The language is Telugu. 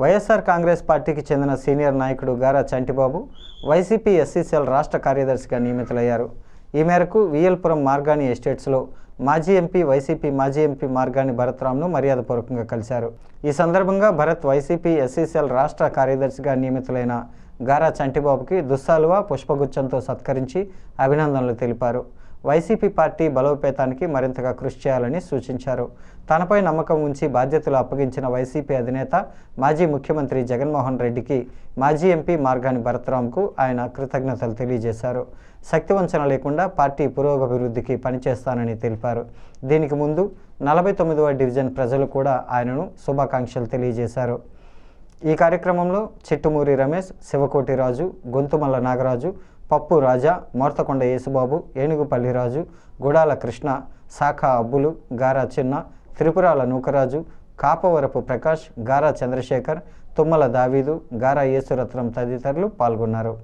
వైఎస్ఆర్ కాంగ్రెస్ పార్టీకి చెందిన సీనియర్ నాయకుడు గారా చంటిబాబు వైసీపీ ఎస్సీసీఎల్ రాష్ట్ర కార్యదర్శిగా నియమితులయ్యారు. ఈ మేరకు విఎల్పురం మార్గాని ఎస్టేట్స్లో మాజీ ఎంపీ వైసీపీ మాజీ ఎంపీ మార్గాని భరత్రామ్ను మర్యాదపూర్వకంగా కలిశారు. ఈ సందర్భంగా భరత్ వైసీపీ ఎస్సీసీఎల్ రాష్ట్ర కార్యదర్శిగా నియమితులైన గారా చంటిబాబుకి దుస్సాలువా పుష్పగుచ్చంతో సత్కరించి అభినందనలు తెలిపారు. వైసీపీ పార్టీ బలోపేతానికి మరింతగా కృషి చేయాలని సూచించారు. తనపై నమ్మకం ఉంచి బాధ్యతలు అప్పగించిన వైసీపీ అధినేత మాజీ ముఖ్యమంత్రి జగన్మోహన్ రెడ్డికి మాజీ ఎంపీ మార్గాని భరతరాంకు ఆయన కృతజ్ఞతలు తెలియజేశారు. శక్తివంచన లేకుండా పార్టీ పురోగభివృద్ధికి పనిచేస్తానని తెలిపారు. దీనికి ముందు నలభై తొమ్మిదవ డివిజన్ ప్రజలు కూడా ఆయనను శుభాకాంక్షలు తెలియజేశారు. ఈ కార్యక్రమంలో చిట్టుమూరి రమేష్ శివకోటి రాజు గొంతుమల్ల నాగరాజు పప్పు రాజా మోర్తకొండ యేసుబాబు ఏనుగుపల్లి రాజు గుడాల కృష్ణ శాఖ అబ్బులు గారా చిన్న త్రిపురాల నూకరాజు కాపవరపు ప్రకాష్ గారా చంద్రశేఖర్ తుమ్మల దావీదు గారా యేసురత్నం తదితరులు పాల్గొన్నారు.